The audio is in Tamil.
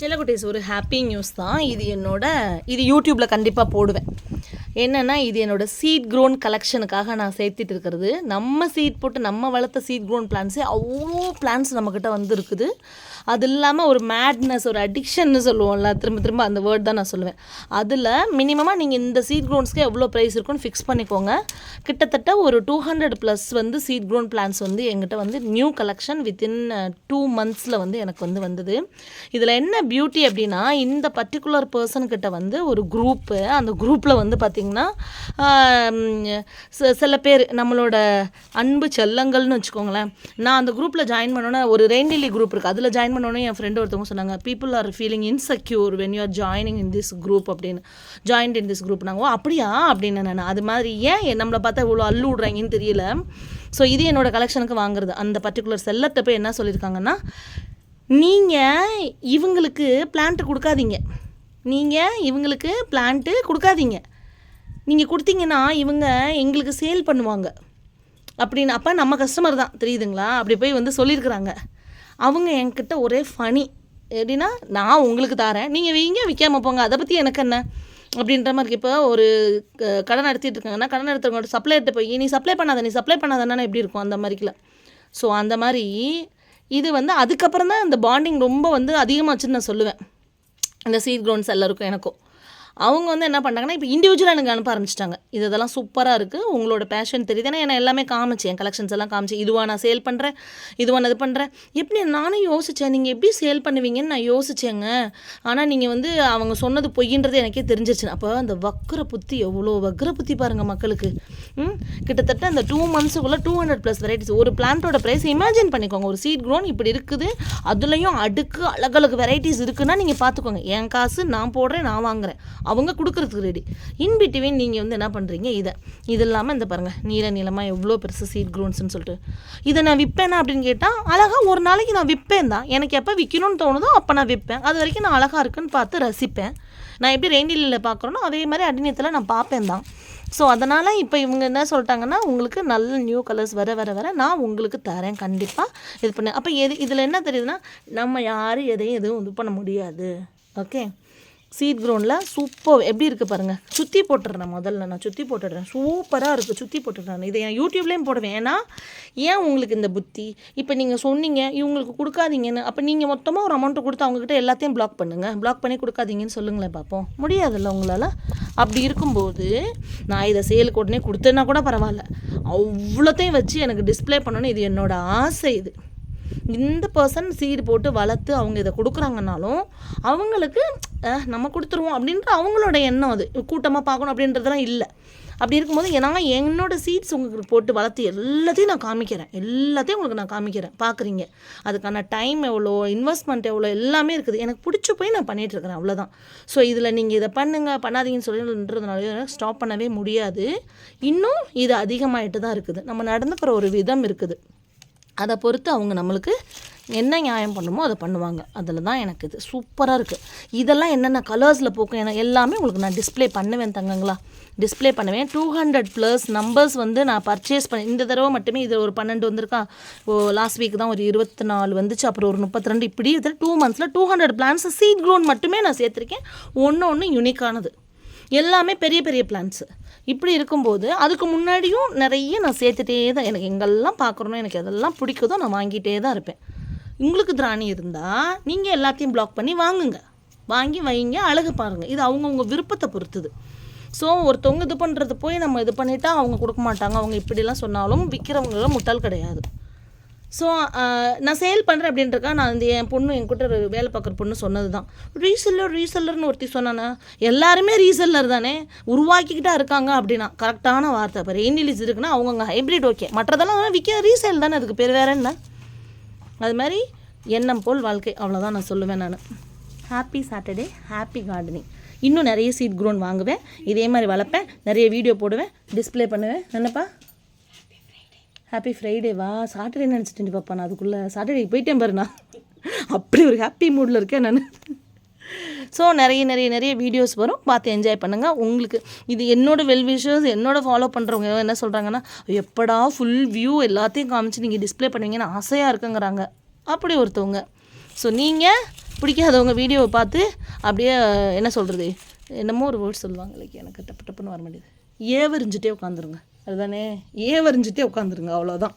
செல்லக்குட்டீஸ் ஒரு ஹாப்பி நியூஸ் தான். இது என்னோட இது யூடியூப்பில் கண்டிப்பாக போடுவேன். என்னென்னா இது என்னோட சீட் க்ரோன் கலெக்ஷனுக்காக நான் சேர்த்துட்டு இருக்கிறது. நம்ம சீட் போட்டு நம்ம வளர்த்த சீட் க்ரோன் பிளான்ஸே அவ்வளோ பிளான்ஸ் நம்மக்கிட்ட வந்து இருக்குது அது இல்லாமல் ஒரு மேட்னஸ் ஒரு அடிக்ஷன்னு சொல்லுவோம்ல திரும்ப திரும்ப அந்த வேர்ட் தான் நான் சொல்லுவேன். அதில் மினிமமாக நீங்கள் இந்த சீட் க்ரோன்ஸ்க்கு எவ்வளோ ப்ரைஸ் இருக்குன்னு ஃபிக்ஸ் பண்ணிக்கோங்க. கிட்டத்தட்ட ஒரு டூ ஹண்ட்ரட் ப்ளஸ் வந்து சீட் க்ரோன் பிளான்ஸ் வந்து எங்கிட்ட வந்து நியூ கலெக்ஷன் வித்தின் டூ மந்த்ஸில் வந்து எனக்கு வந்து வந்தது. இதில் என்ன பியூட்டி அப்படின்னா இந்த பர்டிகுலர் பர்சன்கிட்ட வந்து ஒரு குரூப்பு அந்த குரூப்பில் வந்து பார்த்திங்கன்னா பார்த்திங்கன்னா ச- சில பேர் நம்மளோட அன்பு செல்லங்கள்னு வச்சுக்கோங்களேன். நான் அந்த குரூப்பில் ஜாயின் பண்ணோன்னே ஒரு ரெயின்டிலி குரூப் இருக்குது அதில் ஜாயின் பண்ணோன்னே என் ஃப்ரெண்டு ஒருத்தவங்க சொன்னாங்க people are feeling insecure when you are joining in this group அப்படின்னு. ஜாயின்ட் இன் திஸ் குரூப் நாங்கள் ஓ அப்படியா? அப்படின்னு நான் அது மாதிரி ஏன் நம்மளை பார்த்தா இவ்வளோ அள்ளு விடுறாங்கன்னு தெரியல. ஸோ இது என்னோடய கலெக்ஷனுக்கு வாங்குறது. அந்த பர்டிகுலர் செல்லத்தை போய் என்ன சொல்லியிருக்காங்கன்னா நீங்கள் இவங்களுக்கு பிளான்ட்டு கொடுக்காதீங்க. நீங்கள் இவங்களுக்கு பிளான்ட்டு கொடுக்காதீங்க. நீங்கள் கொடுத்தீங்கன்னா இவங்க எங்களுக்கு சேல் பண்ணுவாங்க. அப்படின்னு அப்போ நம்ம கஸ்டமர் தான். தெரியுதுங்களா? அப்படி போய் வந்து சொல்லியிருக்கிறாங்க அவங்க என்கிட்ட ஒரே ஃபனி எப்படின்னா நான் உங்களுக்கு தரேன். நீங்கள் வீங்க விற்காம போங்க. அதை பற்றி எனக்கு என்ன? அப்படின்ற மாதிரி இப்போ ஒரு க- கடை நடத்திட்டு இருக்காங்கன்னா கடை நடத்துறவங்க சப்ளைட்டு போய் நீ சப்ளை பண்ணாத நீ சப்ளை பண்ணாதன்னா எப்படி இருக்கும்? அந்த மாதிரிக்கில் ஸோ அந்த மாதிரி இது வந்து அதுக்கப்புறம் தான் இந்த பாண்டிங் ரொம்ப வந்து அதிகமாச்சுன்னு நான் சொல்லுவேன். இந்த சீட் க்ரௌண்ட்ஸ் எல்லாருக்கும் எனக்கும். அவங்க வந்து என்ன பண்ணாங்கன்னா இப்போ இண்டிவிஜுவலாக எனக்கு அனுப்ப ஆரம்பிச்சிட்டாங்க. இது இதெல்லாம் சூப்பராக இருக்குது உங்களோட பேஷன் தெரியுது. ஏன்னா நான் எல்லாமே காமிச்சு என் கலெக்ஷன்ஸ் எல்லாம் காமிச்சு இதுவாக நான் சேல் பண்ணுறேன் இதுவாக நான் இது பண்ணுறேன் எப்படி நானும் யோசித்தேன் நீங்கள் எப்படி சேல் பண்ணுவீங்கன்னு நான் யோசிச்சேங்க. ஆனால் நீங்கள் வந்து அவங்க சொன்னது பொய்ன்றது எனக்கே தெரிஞ்சிருச்சு. அப்போ அந்த வக்கர புத்தி எவ்வளோ? வக்கர புத்தி பாருங்கள் மக்களுக்கு. ம்? கிட்டத்தட்ட அந்த டூ மந்த்ஸுக்குள்ளே டூ ஹண்ட்ரட் ப்ளஸ் வெரைட்டிஸ் ஒரு பிளான்ட்டோட ப்ரைஸ் இமேஜின் பண்ணிக்கோங்க. ஒரு சீட் க்ரோன் இப்படி இருக்குது. அதுலேயும் அடுக்கு அழகழகு வெரைட்டிஸ் இருக்குன்னா நீங்கள் பார்த்துக்கோங்க என் காசு நான் போடுறேன் நான் வாங்குறேன். அவங்க கொடுக்குறதுக்கு ரெடி இன் பிட்வீன் நீங்கள் வந்து என்ன பண்ணுறீங்க இதை இது இல்லாமல் இந்த பாருங்கள் நீல நீளமாக எவ்வளோ பெருசு சீட் க்ரோன்ஸ்னு சொல்லிட்டு. இதை நான் விற்பேனா அப்படின்னு கேட்டால் அழகாக ஒரு நாளைக்கு நான் விற்பேன் தான். எனக்கு எப்போ விற்கணும்னு தோணுதோ அப்போ நான் விற்பேன் அது வரைக்கும் நான் அழகாக இருக்குன்னு பார்த்து ரசிப்பேன். நான் எப்படி ரெயின்டிலில் பார்க்குறேனோ அதே மாதிரி அடிநியத்தில் நான் பார்ப்பேன் தான். ஸோ அதனால் இப்போ இவங்க என்ன சொல்லிட்டாங்கன்னா உங்களுக்கு நல்ல நியூ கலர்ஸ் வர வர வர நான் உங்களுக்கு தரேன் கண்டிப்பாக இது பண்ணேன் அப்போ எது இதில் என்ன தெரியுதுன்னா நம்ம யாரும் எதையும் எதுவும் இது பண்ண முடியாது. ஓகே சீட் க்ரௌண்டில் சூப்பர் எப்படி இருக்குது பாருங்கள் சுற்றி போட்டுடுறேன் முதல்ல. நான் சுற்றி போட்டுடுறேன். சூப்பராக இருக்குது சுற்றி போட்டுடுறேன் இதை என் யூடியூப்லேயும் போடுவேன். ஏன்னா ஏன் உங்களுக்கு இந்த புத்தி? இப்போ நீங்கள் சொன்னீங்க இவங்களுக்கு கொடுக்காதீங்கன்னு. அப்போ நீங்கள் மொத்தமாக ஒரு அமௌண்ட்டு கொடுத்து அவங்கக்கிட்ட எல்லாத்தையும் பிளாக் பண்ணுங்கள் பிளாக் பண்ணி கொடுக்காதீங்கன்னு சொல்லுங்களேன் பார்ப்போம் முடியாதுல்ல உங்களால்? அப்படி இருக்கும்போது நான் இதை சேலுக்கு உடனே கொடுத்தேன்னா கூட பரவாயில்ல. அவ்வளோத்தையும் வச்சு எனக்கு டிஸ்ப்ளே பண்ணணும் இது என்னோடய ஆசை இது. இந்த பர்சன் சீடு போட்டு வளர்த்து அவங்க இதை கொடுக்குறாங்கனாலும் அவங்களுக்கு நம்ம கொடுத்துருவோம் அப்படின்ற அவங்களோட எண்ணம் அது. கூட்டமாக பார்க்கணும் அப்படின்றதெல்லாம் இல்லை. அப்படி இருக்கும்போது நான் என்னோட சீட்ஸ் உங்களுக்கு போட்டு வளர்த்து எல்லாத்தையும் நான் காமிக்கிறேன். எல்லாத்தையும் உங்களுக்கு நான் காமிக்கிறேன். பார்க்குறீங்க. அதுக்கான டைம் எவ்வளோ இன்வெஸ்ட்மெண்ட் எவ்வளோ எல்லாமே இருக்குது. எனக்கு பிடிச்ச போய் நான் பண்ணிகிட்ருக்கிறேன் அவ்வளோதான். ஸோ இதில் நீங்கள் இதை பண்ணுங்கள் பண்ணாதீங்கன்னு சொல்லின்றதுனால ஸ்டாப் பண்ணவே முடியாது. இன்னும் இது அதிகமாகிட்டு தான் இருக்குது. நம்ம நடந்துக்கிற ஒரு விதம் இருக்குது. அதை பொறுத்து அவங்க நம்மளுக்கு என்ன நியாயம் பண்ணுமோ அதை பண்ணுவாங்க. அதில் தான் எனக்கு இது சூப்பராக இருக்குது இதெல்லாம் என்னென்ன கலர்ஸில் போக்கும்? எனக்கு எல்லாமே உங்களுக்கு நான் டிஸ்ப்ளே பண்ணுவேன் தங்கங்களா. டிஸ்ப்ளே பண்ணுவேன். டூ ஹண்ட்ரட் ப்ளஸ் நம்பர்ஸ் வந்து நான் பர்ச்சேஸ் பண்ணி இந்த தடவை மட்டுமே இது ஒரு பன்னெண்டு வந்திருக்கா. ஓ லாஸ்ட் வீக் தான் ஒரு இருபத்தி நாலு வந்துச்சு. அப்புறம் ஒரு முப்பத்தி ரெண்டு இப்படி இதில் two மந்த்ஸில் two hundred plants seed grown மட்டுமே நான் சேர்த்துருக்கேன். ஒன்று ஒன்று யூனிக்கானது எல்லாமே பெரிய பெரிய பிளான்ஸு இப்படி இருக்கும்போது அதுக்கு முன்னாடியும் நிறைய நான் சேர்த்துட்டே தான் எனக்கு எங்கெல்லாம் பார்க்குறோனோ எனக்கு எதெல்லாம் பிடிக்குதோ நான் வாங்கிட்டே தான் இருப்பேன். உங்களுக்கு திராணி இருந்தால் நீங்கள் எல்லாத்தையும் பிளாக் பண்ணி வாங்குங்க. வாங்கி வைங்க அழகு பாருங்கள் இது அவங்கவுங்க விருப்பத்தை பொறுத்துது. ஸோ ஒருத்தவங்க இது பண்ணுறது போய் நம்ம இது பண்ணிட்டா அவங்க கொடுக்க மாட்டாங்க. அவங்க இப்படிலாம் சொன்னாலும் விற்கிறவங்களும் முட்டாள் கிடையாது. ஸோ நான் சேல் பண்ணுறேன் அப்படின்றக்கா நான் இந்த என் பொண்ணு என் ஒரு வேலை பார்க்குற பொண்ணு சொன்னது தான் ரீசெல்லர் ரீசெல்லர்னு ஒருத்தி சொன்னானே எல்லாருமே ரீசெல்லர் தானே உருவாக்கிக்கிட்டா இருக்காங்க அப்படின்னா. கரெக்டான வார்த்தை. இப்போ ரெயின்டிலிஸ் இருக்குன்னா அவங்கவுங்க ஹைப்ரிட் ஓகே மற்றதெல்லாம் விற்க ரீசேல் தானே அதுக்கு பேர் வேற என்ன? அது மாதிரி எண்ணம் போல் வாழ்க்கை. அவ்வளோதான் நான் சொல்லுவேன் நான். ஹாப்பி சாட்டர்டே ஹாப்பி கார்டனிங் இன்னும் நிறைய சீட் க்ரோன் வாங்குவேன். இதே மாதிரி வளர்ப்பேன். நிறைய வீடியோ போடுவேன். டிஸ்ப்ளே பண்ணுவேன். என்னப்பா? ஹாப்பி ஃப்ரைடேவா சாட்டர்டே நினச்சிட்டு பாப்பா நான் அதுக்குள்ளே. சாட்டர்டே போயிட்டேன் பாருண்ணா அப்படி ஒரு ஹாப்பி மூடில் இருக்கேன் நான். ஸோ நிறைய நிறைய நிறைய வீடியோஸ் வரும். பார்த்து என்ஜாய் பண்ணுங்கள் உங்களுக்கு இது என்னோட வெல் விஷஸ் என்னோட ஃபாலோ பண்ணுறவங்க என்ன சொல்கிறாங்கன்னா எப்படா ஃபுல் வியூ எல்லாத்தையும் காமிச்சு நீங்கள் டிஸ்ப்ளே பண்ணுவீங்கன்னு ஆசையாக இருக்குங்கிறாங்க. அப்படி ஒருத்தவங்க. ஸோ நீங்கள் பிடிக்காதவங்க வீடியோவை பார்த்து அப்படியே என்ன சொல்கிறது என்னமோ ஒரு வேர்ட் சொல்லுவாங்க லைக் எனக்கு டப்பு டப்புன்னு வர மாட்டேது ஏவரிஞ்சிட்டே உட்காந்துருங்க. அதுதானே? ஏவரிஞ்சிட்டே உட்காந்துருங்க அவ்வளோதான்